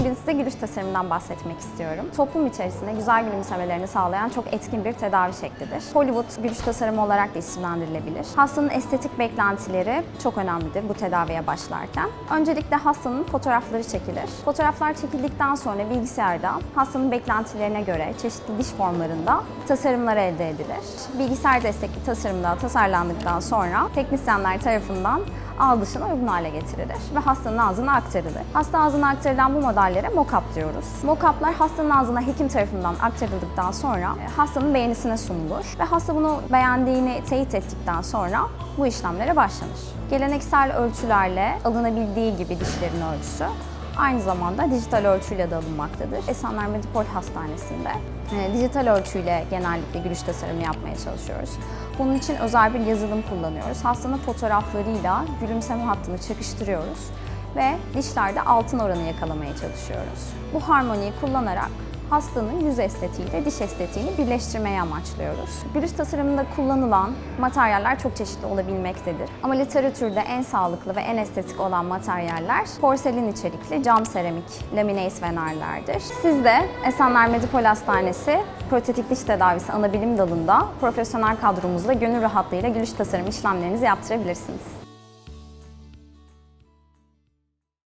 Bugün size gülüş tasarımından bahsetmek istiyorum. Toplum içerisinde güzel gülümsemelerini sağlayan çok etkin bir tedavi şeklidir. Hollywood gülüş tasarımı olarak da isimlendirilebilir. Hastanın estetik beklentileri çok önemlidir bu tedaviye başlarken. Öncelikle hastanın fotoğrafları çekilir. Fotoğraflar çekildikten sonra bilgisayarda hastanın beklentilerine göre çeşitli diş formlarında tasarımlar elde edilir. Bilgisayar destekli tasarımda tasarlandıktan sonra teknisyenler tarafından ağız dışına uygun hale getirilir ve hastanın ağzına aktarılır. Hasta ağzına aktarılan bu modellere mock-up diyoruz. Mock-up'lar hastanın ağzına hekim tarafından aktarıldıktan sonra e, hastanın beğenisine sunulur ve hasta bunu beğendiğini teyit ettikten sonra bu işlemlere başlanır. Geleneksel ölçülerle alınabildiği gibi dişlerin ölçüsü aynı zamanda dijital ölçüyle de alınmaktadır. Esenler Medipol Hastanesi'nde e, dijital ölçüyle genellikle gülüş tasarımı yapmaya çalışıyoruz. Bunun için özel bir yazılım kullanıyoruz. Hastanın fotoğraflarıyla gülümseme hattını çakıştırıyoruz ve dişlerde altın oranı yakalamaya çalışıyoruz. Bu harmoniyi kullanarak hastanın yüz estetiğiyle diş estetiğini birleştirmeyi amaçlıyoruz. Gülüş tasarımında kullanılan materyaller çok çeşitli olabilmektedir. Ama literatürde en sağlıklı ve en estetik olan materyaller porselin içerikli cam seramik laminace venarlardır. Siz de Esenler Medipol Hastanesi protetik diş tedavisi anabilim dalında profesyonel kadromuzla gönül rahatlığıyla gülüş tasarım işlemlerinizi yaptırabilirsiniz.